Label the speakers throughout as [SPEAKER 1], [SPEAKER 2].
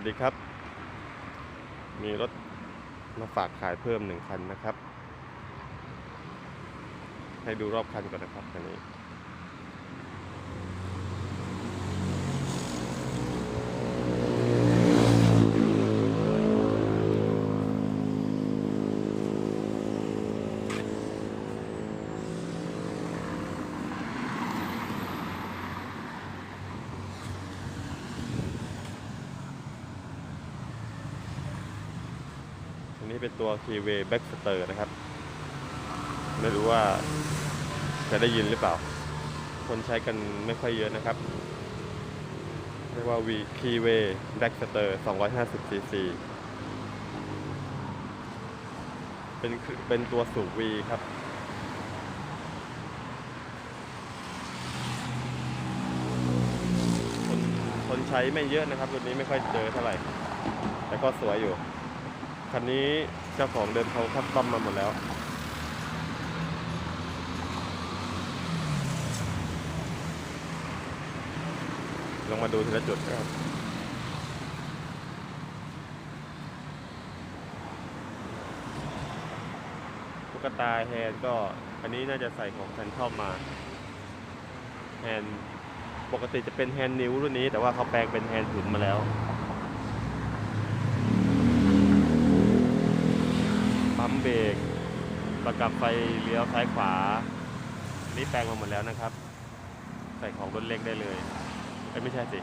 [SPEAKER 1] วัสดีครับ มีรถมาฝากขายเพิ่มหนึ่งคันนะครับ ให้ดูรอบคันก่อนนะครับคันนี้ นี้เป็นตัว Keyway Backster นะครับ ไม่รู้ว่าจะได้ยินหรือเปล่า คนใช้กันไม่ค่อยเยอะนะครับ เรียกว่า V Keyway Backster 250 cc เป็นคือเป็นตัวสูบ V ครับคนคนใช้ไม่เยอะนะครับ รุ่นนี้ไม่ค่อยเจอเท่าไหร่ แต่ก็สวยอยู่ คันนี้เจ้าของเดิมเขาคัดต้อมมาหมดแล้วลองมาดูทีละจุดนะครับตุ๊กตาแฮนด์ก็อันนี้น่าจะใส่ของแฟนทอมมาแฮนด์ปกติจะเป็นแฮนด์นิ้วรุ่นนี้ แต่ว่าเขาแปลงเป็นแฮนด์หุ่นมาแล้ว ปั๊มเบรกประกับไฟเลี้ยวซ้ายขวา นี่แปลงมาหมดแล้วนะครับ ใส่ของรถเล็กได้เลยเอ้ไม่ใช่สิ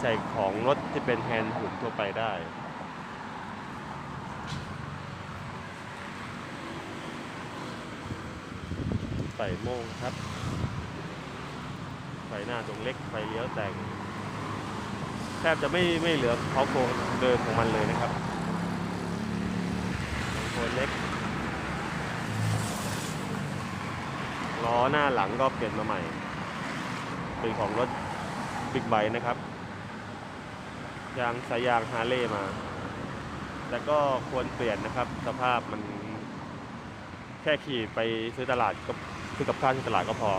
[SPEAKER 1] ใส่ของรถที่เป็นแฮนด์หุ่นทั่วไปได้ใส่โมงครับไฟหน้าตรงเล็กไฟเลี้ยวแต่ง แทบจะไม่ไม่เหลือเขาโครงเดิมของมันเลยนะครับ นเล็ก ล้อหน้าหลังก็เปลี่ยนมาใหม่ เป็นของรถบิ๊กไบค์นะครับ ยางสายยางฮาร์เลย์มา แต่ก็ควรเปลี่ยนนะครับ สภาพมันแค่ขี่ไปซื้อตลาดก็ซื้อกับข้าวที่ตลาดก็พอ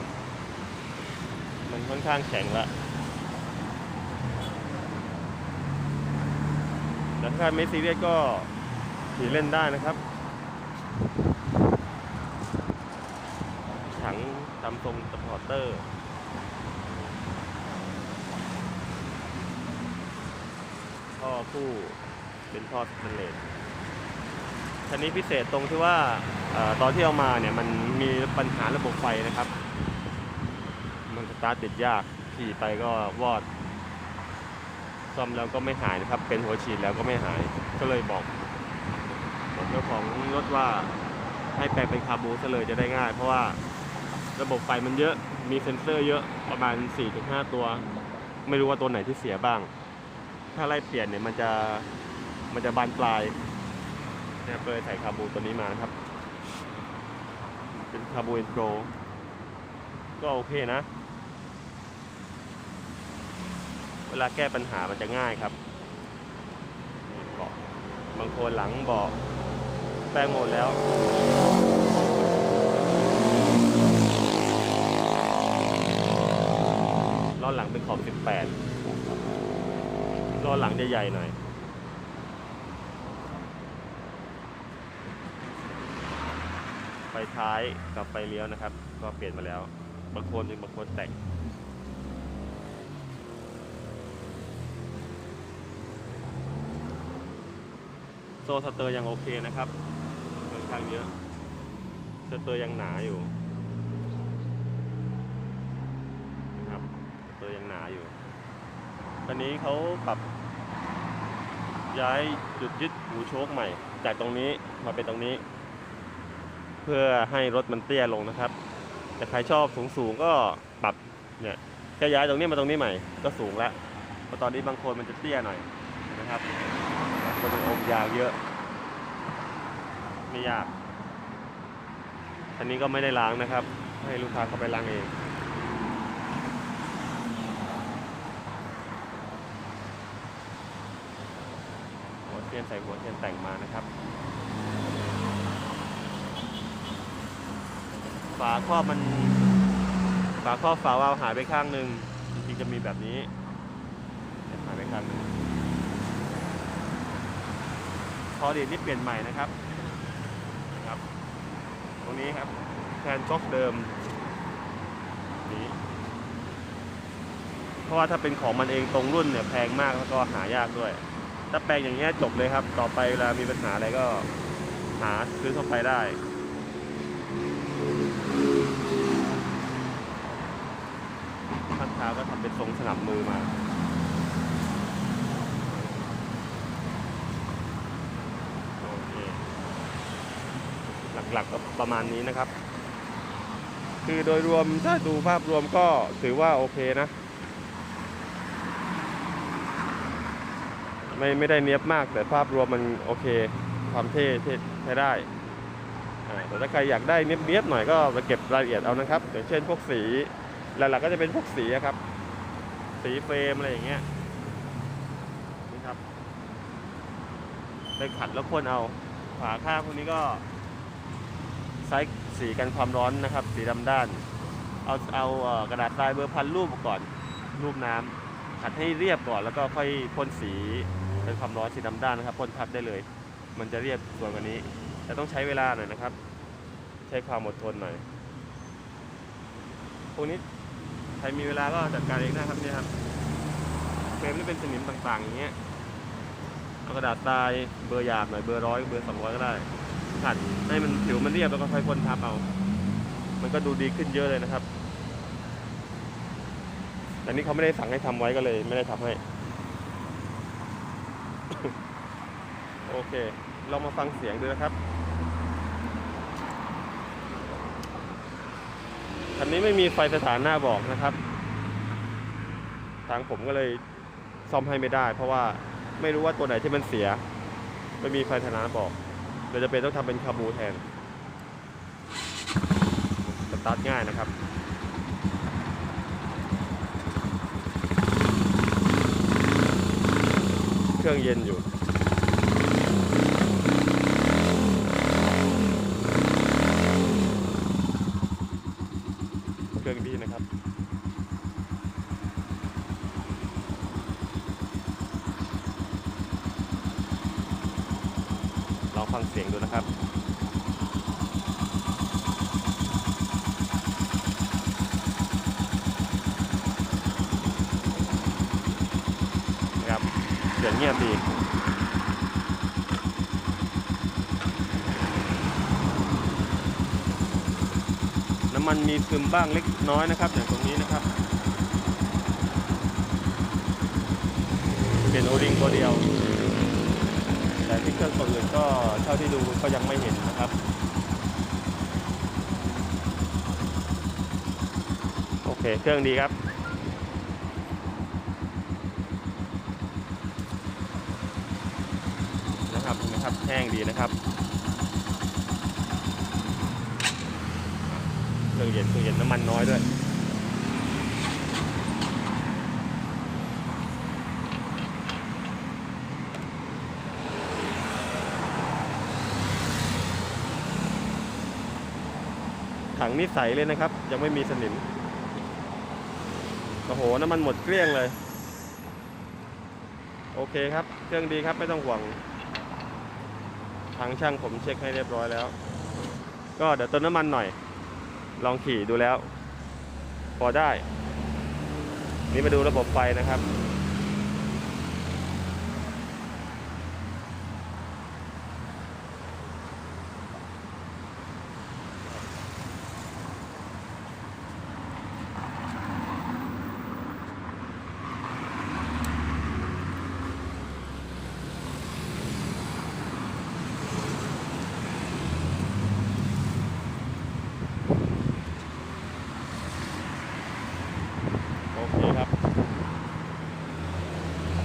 [SPEAKER 1] มันค่อนข้างแข็งละแต่ถ้าไม่ซีเรียสก็ขี่เล่นได้นะครับ ถังทำทรงสปอร์เตอร์ท่อคู่เป็นท่อสแตนเลสคันนี้พิเศษตรงที่ว่าอตอนที่เอามาเนี่ยมันมีปัญหาระบบไฟนะครับ มันสตาร์ทติดยากขี่ไปก็วอดซ่อมแล้วก็ไม่หายนะครับ เป็นหัวฉีดแล้วก็ไม่หาย ก็เลยบอก เจ้าของรถว่าให้แปลงเป็นคาบูซะเลยจะได้ง่าย เพราะว่าระบบไฟมันเยอะมีเซ็นเซอร์เยอะประมาณ 4-5 ตัว ไม่รู้ว่าตัวไหนที่เสียบ้าง ถ้าไล่เปลี่ยนเนี่ยมันจะมันจะบานปลายเนี่ยเลยใส่คาบูตัวนี้มานะครับ เป็นคาบูเอินโทรก็โอเคนะ เวลาแก้ปัญหามันจะง่ายครับ บาะบางคนหลังเบาะ แปลงหมดแล้วล้อหลังเป็นขอบ 18ล้อหลังใหญ่ๆหน่อยไฟท้ายกับไฟเลี้ยวนะครับ ก็เปลี่ยนมาแล้ว บางคนเป็นบางคนแต่งโซสเตอร์ยังโอเคนะครับ ข้างเยอะสเตอร์ยังหนาอยู่นะครับสเตอร์ยังหนาอยู่ตอนนี้เขาปรับย้ายจุดยึดหูโชคใหม่ จากตรงนี้มาเป็นตรงนี้ เพื่อให้รถมันเตี้ยลงนะครับแต่ใครชอบสูงสูงๆก็ปรับเนี่ยแค่ย้ายตรงนี้มาตรงนี้ใหม่ก็สูงแล้วเพราะตอนนี้บางคนมันจะเตี้ยหน่อยนะครับบางคนมันอมยาวเยอะ ไม่ยากอันนี้ก็ไม่ได้ล้างนะครับ ให้ลูกค้าเขาไปล้างเองหัวเทียนใส่หัวเทียนแต่งมานะครับฝาครอบมันฝาครอบฝาวาล์วหายไปข้างหนึ่งจริงๆจะมีแบบนี้หายไปข้างหนึ่งคอเดียนี่เปลี่ยนใหม่นะครับ รงนี้ครับแทนก๊อกเดิมนี้เพราะว่าถ้าเป็นของมันเองตรงรุ่นเนี่ยแพงมากแล้วก็หายากด้วย ถ้าแปลงอย่างเงี้ยจบเลยครับ ต่อไปเวลามีปัญหาอะไรก็หาซื้อทั่วไปได้ข้างเท้าก็ทำเป็นทรงสนับมือมา โอเค หลักๆประมาณนี้นะครับ คือโดยรวมถ้าดูภาพรวมก็ถือว่าโอเคนะ ไม่ไม่ได้เนี้ยบมากแต่ภาพรวมมันโอเคความเท่เท่ใช้ได้แต่ถ้าใครอยากได้เนี้ยบเนียบๆหน่อยก็ไปเก็บรายละเอียดเอานะครับอย่างเช่นพวกสีหลักๆก็จะเป็นพวกสีอะครับ สีเฟรมอะไรอย่างเงี้ยนี่ครับไปขัดแล้วพ่นเอาฝาข้างพวกนี้ก็ ใช้สีกันความร้อนนะครับ สีดำด้าน เอาเอากระดาษทรายเบอร์พันรูปก่อนรูปน้ำขัดให้เรียบก่อนแล้วก็ค่อยพ่นสีเป็นความร้อนสีดำด้านนะครับพ่นทับได้เลย มันจะเรียบสวยกว่านี้ แต่ต้องใช้เวลาหน่อยนะครับ ใช้ความอดทนหน่อยพวกนี้ใครมีเวลาก็จัดการเองนะครับเนี่ยครับเฟรมนี่เป็นสนิมต่างๆอย่างเงี้ยเอากระดาษทรายเบอร์หยาบหน่อยเบอร์ร้อยเบอร์สองร้อยก็ได้ ขัดให้มันผิวมันเรียบแล้วก็ค่อยพ่นทับเอา มันก็ดูดีขึ้นเยอะเลยนะครับ แต่นี่เขาไม่ได้สั่งให้ทำไว้ก็เลย ไม่ได้ทำให้ โอเค เรามาฟังเสียงดูนะครับ คันนี้ไม่มีไฟสถานหน้าบอกนะครับ ทางผมก็เลยซ่อมให้ไม่ได้ เพราะว่าไม่รู้ว่าตัวไหนที่มันเสีย ไม่มีไฟสถานะบอก เราจะเป็นต้องทำเป็นคาบูแทนสตาร์ทง่ายนะครับเครื่องเย็นอยู่ เครื่องดีนะครับ ลองฟังเสียงดูนะครับนะครับเสียงเงียบดีน้ำมันมีซึมบ้างเล็กน้อยนะครับอย่างตรงนี้นะครับ เป็นโอริงตัวเดียว ที่เครื่องตัวอื่นก็เท่าที่ดูก็ยังไม่เห็นนะครับโอเคเครื่องดีครับนะครับนะครับแห้งดีนะครับเครื่องเย็นเครื่องเย็นน้ำมันน้อยด้วย นี่ใสเลยนะครับ ยังไม่มีสนิม โอ้โห น้ำมันหมดเกลี้ยงเลย โอเคครับ เครื่องดีครับไม่ต้องห่วง ทางช่างผมเช็คให้เรียบร้อยแล้ว ก็เดี๋ยวเติมน้ำมันหน่อย ลองขี่ดูแล้ว พอได้ นี่มาดูระบบไฟนะครับ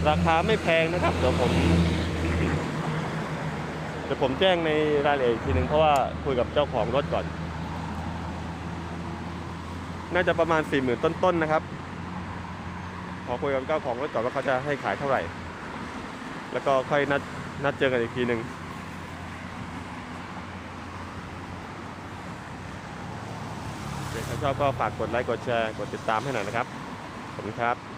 [SPEAKER 1] ราคาไม่แพงนะครับเดี๋ยวผมเดี๋ยวผมแจ้งในรายละเอียดอีกทีหนึ่งเพราะว่าคุยกับเจ้าของรถก่อน น่าจะประมาณสี่หมื่นต้นๆนะครับ ขอคุยกับเจ้าของรถก่อนว่าเขาจะให้ขายเท่าไหร่ แล้วก็ค่อยนัดนัดเจอกันอีกทีหนึ่งถ้าชอบก็ฝากกดไลค์กดแชร์กดติดตามให้หน่อยนะครับ ขอบคุณครับ